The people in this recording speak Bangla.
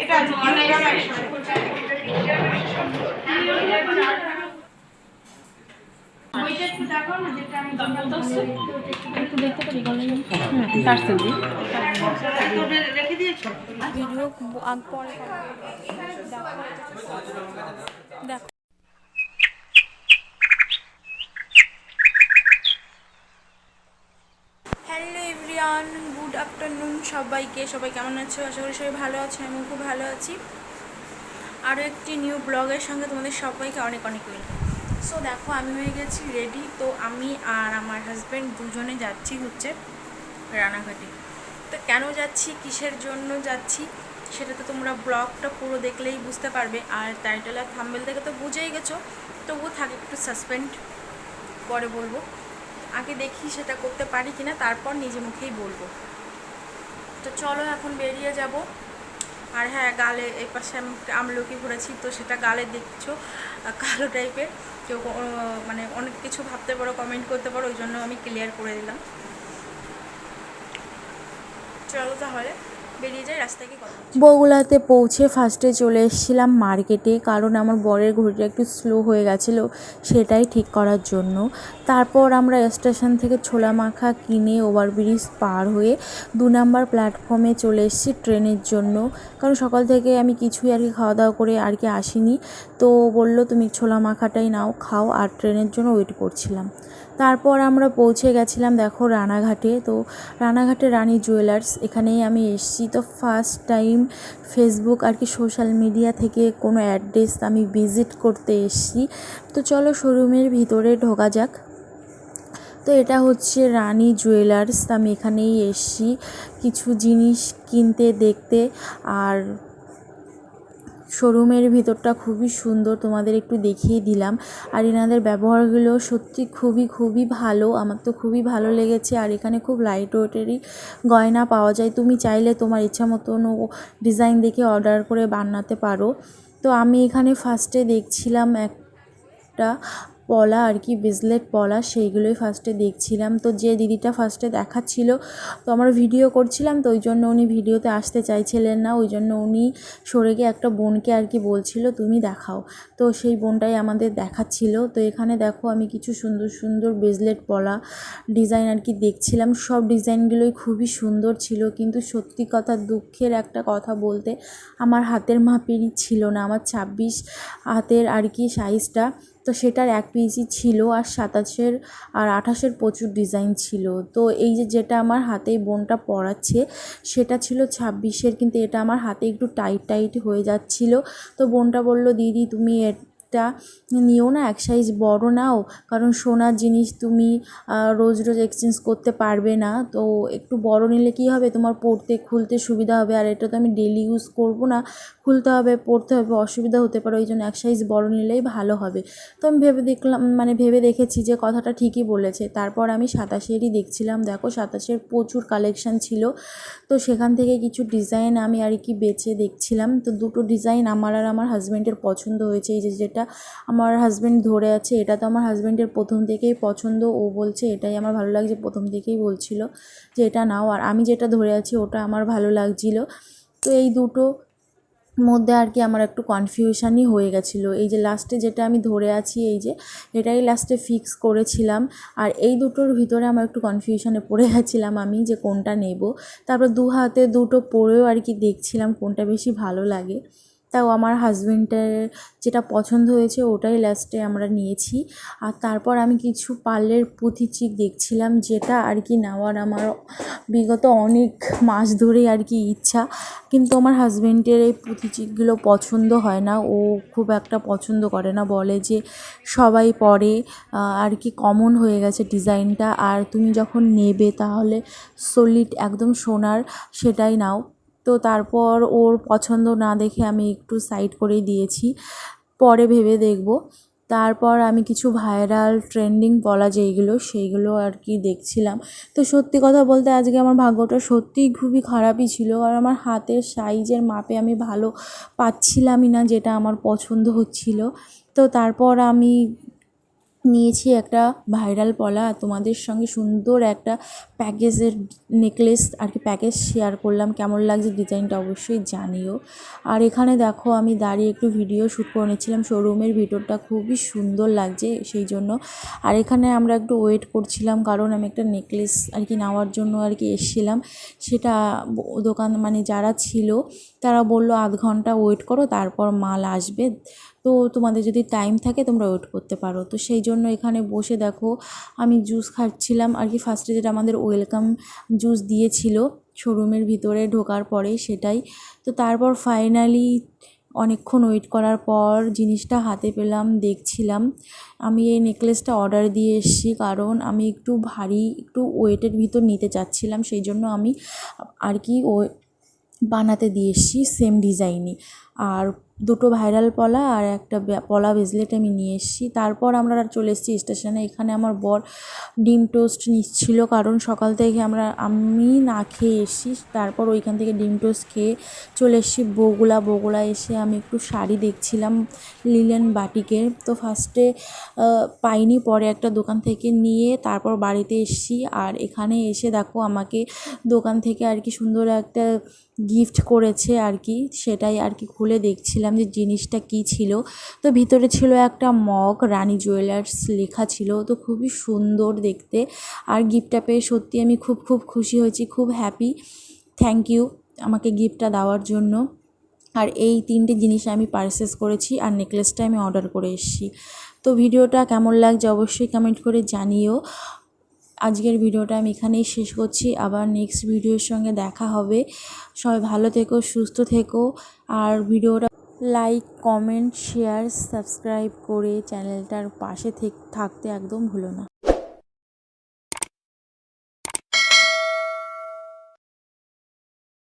এটা দেখো হ্যালো এভরিওয়ান গুড আফটারনুন সবাইকে। সবাই কেমন আছো? আশা করি সবাই ভালো আছো আমি খুব ভালো আছি। আরও একটি নিউ ব্লগের সঙ্গে তোমাদের সবাইকে অনেক অনেক ওয়েলকাম সো দেখো, আমি হয়ে গেছি রেডি তো আমি আর আমার হাজব্যান্ড দুজনে যাচ্ছি হচ্ছে রানাঘাটে। তো কেন যাচ্ছি? কিসের জন্য যাচ্ছি? সেটা তো তোমরা ব্লগটা পুরো দেখলেই বুঝতে পারবে। আর টাইটেল আর থাম্বেল থেকে তো বুঝেই গেছো। তবুও থাকে, একটু সাসপেন্ড পরে বলব। আগে দেখি সেটা করতে পারি কিনা, তারপর নিজে মুখেই বলব। তো চলো এখন বেরিয়ে যাব। আর হ্যাঁ গালে এই পাশে আমি আমলকি ঘুরেছি, তো সেটা গালে দেখছ কালো টাইপের কেউ মানে অনেক কিছু ভাবতে পারো কমেন্ট করতে পারো, ওই জন্য আমি ক্লিয়ার করে দিলাম। চলো তাহলে। বগুলাতে পৌঁছে ফার্স্টে চলে এসেছিলাম মার্কেটে কারণ আমার বরের ঘড়িটা একটু স্লো হয়ে গেছিল সেটাই ঠিক করার জন্য। তারপর আমরা স্টেশন থেকে ছোলা মাখা কিনে ওভারব্রিজ পার হয়ে দু নাম্বার প্ল্যাটফর্মে চলে এসেছি ট্রেনের জন্য। কারণ সকাল থেকে আমি কিছুই আর কি খাওয়া দাওয়া করে আর কি আসিনি। তো বলল, তুমি ছোলা মাখাটাই নাও, খাও। আর ট্রেনের জন্য ওয়েট করছিলাম। তারপর আমরা পৌঁছে গেছিলাম, দেখো, রানাঘাটে। তো রানাঘাটে রানী জুয়েলার্স, এখানেই আমি এসেছি। তো ফার্স্ট টাইম ফেসবুক আর কি সোশ্যাল মিডিয়া থেকে কোনো অ্যাড্রেস আমি ভিজিট করতে এসেছি। তো চলো শোরুমের ভিতরে ঢোকা যাক। তো এটা হচ্ছে রানী জুয়েলার্স, আমি এখানেই এসেছি। কিছু জিনিস কিনতে, দেখতে, আর শোরুমের ভিতরটা খুবই সুন্দর, তোমাদের একটু দেখিয়ে দিলাম। আর এনাদের ব্যবহারগুলো সত্যি খুবই খুবই ভালো। আমার তো খুবই ভালো লেগেছে। আর এখানে খুব লাইট ওয়েটেরই গয়না পাওয়া যায়। তুমি চাইলে তোমার ইচ্ছা মতন ডিজাইন দেখে অর্ডার করে বানাতে পারো। তো আমি এখানে ফার্স্টে দেখছিলাম একটা পলা আর কি ব্রেসলেট পলা, সেইগুলোই ফার্স্টে দেখছিলাম। তো যে দিদিটা ফার্স্টে দেখাচ্ছিল, তো আমার ভিডিও করছিলাম, তো ওই জন্য উনি ভিডিওতে আসতে চাইছিলেন না। ওই জন্য উনি সরে গিয়ে একটা বোনকে আর কি বলছিল, তুমি দেখাও। তো সেই বোনটাই আমাদের দেখাচ্ছিল। তো এখানে দেখো আমি কিছু সুন্দর সুন্দর ব্রেসলেট পলা ডিজাইন আর কি দেখছিলাম। সব ডিজাইনগুলোই খুবই সুন্দর ছিল, কিন্তু সত্যি কথা দুঃখের একটা কথা বলতে আমার হাতের মাপেরই ছিল না। আমার ছাব্বিশ হাতের আর কি সাইজটা তো সেটার এক পিসই ছিল আর সাতাশের আর আঠাশের প্রচুর ডিজাইন ছিল। তো এই যে যেটা আমার হাতে বোনটা পরাচ্ছে, সেটা ছিল ছাব্বিশের, কিন্তু এটা আমার হাতে একটু টাইট টাইট হয়ে যাচ্ছিল। তো বোনটা বলল, দিদি, তুমি এটা নিও না, এক সাইজ বড় নাও। কারণ সোনার জিনিস তুমি রোজ রোজ এক্সচেঞ্জ করতে পারবে না। তো একটু বড় নিলে কি হবে? তোমার পরতে খুলতে সুবিধা হবে। আর এটা তো আমি ডেলি ইউজ করব না। খুলতে হবে পরতে হবে, অসুবিধা হতে পারে। ওই জন্য এক সাইজ বড় নিলেই ভালো হবে। তো আমি ভেবে দেখলাম মানে ভেবে দেখেছি যে কথাটা ঠিকই বলেছে। তারপর আমি সাতাশেরই দেখছিলাম। দেখো সাতাশের প্রচুর কালেকশান ছিল। তো সেখান থেকে কিছু ডিজাইন আমি আর কি বেছে দেখছিলাম। তো দুটো ডিজাইন আমার আর আমার হাজব্যান্ডের পছন্দ হয়েছে। এই যে যেটা আমার হাজব্যান্ড ধরে আছে, এটা তো আমার হাজব্যান্ডের প্রথম থেকেই পছন্দ, ও বলছে এটাই আমার ভালো লাগছে, প্রথম থেকেই বলছিল যে এটা নাও, আর আমি যেটা ধরে আছি ওটা আমার ভালো লাগছিল। তো এই দুটো মধ্যে আর কি আমার একটু কনফিউশনই হয়ে গেছিল। এই যে লাস্টে যেটা আমি ধরে আছি, এই যে এটাই লাস্টে ফিক্স করেছিলাম, আর এই দুটোর ভিতরে আমার একটু কনফিউশনে পড়ে গেছিলাম আমি যে কোনটা নেব। তারপর দু হাতে দুটো পরেও আর কি দেখছিলাম কোনটা বেশি ভালো লাগে। তাও আমার হাজব্যান্ডের যেটা পছন্দ হয়েছে ওটাই লাস্টে আমরা নিয়েছি। আর তারপর আমি কিছু পার্লের চিক দেখছিলাম যেটা আর কি নেওয়ার আমার বিগত অনেক মাস ধরেই আর কি ইচ্ছা। কিন্তু আমার হাজব্যান্ডের এই পুঁথি চিকগুলো পছন্দ হয় না। ও খুব একটা পছন্দ করে না। বলে যে সবাই পরে আর কি কমন হয়ে গেছে ডিজাইনটা আর তুমি যখন নেবে তাহলে সলিড একদম সোনার সেটাই নাও। তো তারপর ওর পছন্দ না দেখে আমি একটু সাইড করেই দিয়েছি। পরে ভেবে দেখব। তারপর আমি কিছু ভাইরাল ট্রেন্ডিং বলা যেইগুলো, সেইগুলো আর কি দেখছিলাম। তো সত্যি কথা বলতে আজকে আমার ভাগ্যটা সত্যিই খুবই খারাপই ছিল আর আমার হাতের সাইজের মাপে আমি ভালো পাচ্ছিলামই না যেটা আমার পছন্দ হচ্ছিল। তো তারপর আমি নিয়েছি একটা ভাইরাল পলা, তোমাদের সঙ্গে সুন্দর একটা প্যাকেজের নেকলেস আর কি প্যাকেজ শেয়ার করলাম। কেমন লাগছে ডিজাইনটা অবশ্যই জানিও। আর এখানে দেখো, আমি দাঁড়িয়ে একটু ভিডিও শ্যুট করে নিচ্ছিলাম। শোরুমের ভিতরটা খুবই সুন্দর লাগছে সেই জন্য। আর এখানে আমরা একটু ওয়েট করছিলাম, কারণ আমি একটা নেকলেস আর কি নেওয়ার জন্য আর কি এসেছিলাম। সেটা দোকান মানে যারা ছিল, তারা বলল, আধ ঘণ্টা ওয়েট করো, তারপর মাল আসবে। তো তোমাদের যদি টাইম থাকে তোমরা ওয়েট করতে পারো। তো সেই জন্য এখানে বসে দেখো, আমি জুস খাচ্ছিলাম। আর কি ফার্স্টে যেটা আমাদের ওয়েলকাম জুস দিয়েছিল শোরুমের ভিতরে ঢোকার পরে সেটাই। তো তারপর ফাইনালি অনেকক্ষণ ওয়েট করার পর জিনিসটা হাতে পেলাম, দেখছিলাম। আমি এই নেকলেসটা অর্ডার দিয়ে এসেছি কারণ আমি একটু ভারী, একটু ওয়েটের ভিতর নিতে চাচ্ছিলাম। সেই জন্য আমি আর কি ও বানাতে দিয়ে এসেছি সেম ডিজাইনই আর দুটো ভাইরাল পলা আর একটা পলা ব্রেসলেট আমি নিয়ে এসেছি। তারপর আমরা আর চলে এসেছি স্টেশনে এখানে আমার বর ডিম টোস্ট নিচ্ছিল কারণ সকাল থেকে আমরা, আমি না খেয়ে এসেছি। তারপর ওইখান থেকে ডিম টোস্ট খেয়ে চলে এসেছি বগুলা। বগুলা এসে আমি একটু শাড়ি দেখছিলাম লিলেন বাটিকের তো ফার্স্টে পাইনি। পরে একটা দোকান থেকে নিয়ে তারপর বাড়িতে এসেছি। আর এখানে এসে দেখো আমাকে দোকান থেকে আর কি সুন্দর একটা গিফট করেছে আর কি, সেটাই আর কি খুলে দেখছিলাম যে জিনিসটা কী ছিল। তো ভিতরে ছিল একটা মগ, রানী জুয়েলার্স লেখা ছিল, তো খুবই সুন্দর দেখতে। আর গিফটটা পেয়ে সত্যি আমি খুব খুব খুশি হয়েছি, খুব হ্যাপি থ্যাংক ইউ আমাকে গিফটটা দেওয়ার জন্য। আর এই তিনটে জিনিস আমি পারচেস করেছি আর নেকলেসটা আমি অর্ডার করে এসেছি। তো ভিডিওটা কেমন লাগছে অবশ্যই কমেন্ট করে জানিও। আজকের ভিডিওটা আমি এখানেই শেষ করছি। আবার নেক্সট ভিডিওর সঙ্গে দেখা হবে। সবাই ভালো থেকো, সুস্থ থেকো। আর ভিডিওটা লাইক কমেন্ট শেয়ার সাবস্ক্রাইব করে চ্যানেলটার পাশে থেক- থাকতে একদম ভুলো না।